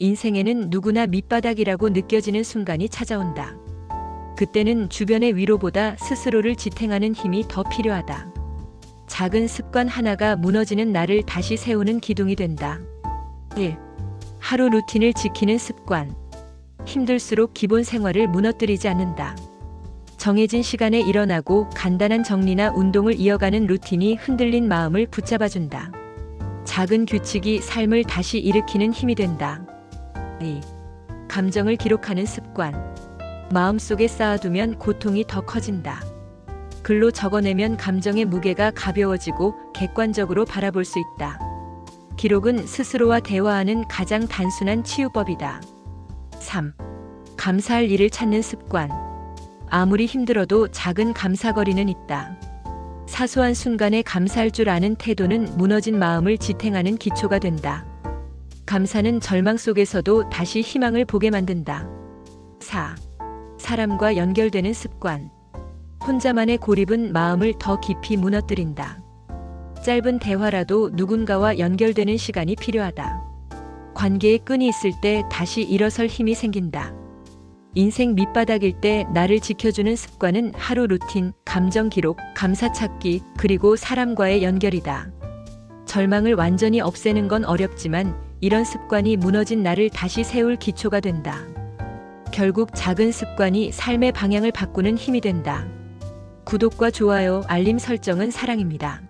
인생에는 누구나 밑바닥이라고 느껴지는 순간이 찾아온다. 그때는 주변의 위로보다 스스로를 지탱하는 힘이 더 필요하다. 작은 습관 하나가 무너지는 나를 다시 세우는 기둥이 된다. 1. 하루 루틴을 지키는 습관. 힘들수록 기본 생활을 무너뜨리지 않는다. 정해진 시간에 일어나고 간단한 정리나 운동을 이어가는 루틴이 흔들린 마음을 붙잡아준다. 작은 규칙이 삶을 다시 일으키는 힘이 된다. 2. 감정을 기록하는 습관. 마음속에 쌓아두면 고통이 더 커진다. 글로 적어내면 감정의 무게가 가벼워지고 객관적으로 바라볼 수 있다. 기록은 스스로와 대화하는 가장 단순한 치유법이다. 3. 감사할 일을 찾는 습관. 아무리 힘들어도 작은 감사거리는 있다. 사소한 순간에 감사할 줄 아는 태도는 무너진 마음을 지탱하는 기초가 된다. 감사는 절망 속에서도 다시 희망을 보게 만든다. 4. 사람과 연결되는 습관. 혼자만의 고립은 마음을 더 깊이 무너뜨린다. 짧은 대화라도 누군가와 연결되는 시간이 필요하다. 관계에 끈이 있을 때 다시 일어설 힘이 생긴다. 인생 밑바닥일 때 나를 지켜주는 습관은 하루 루틴, 감정 기록, 감사 찾기, 그리고 사람과의 연결이다. 절망을 완전히 없애는 건 어렵지만 이런 습관이 무너진 나를 다시 세울 기초가 된다. 결국 작은 습관이 삶의 방향을 바꾸는 힘이 된다. 구독과 좋아요, 알림 설정은 사랑입니다.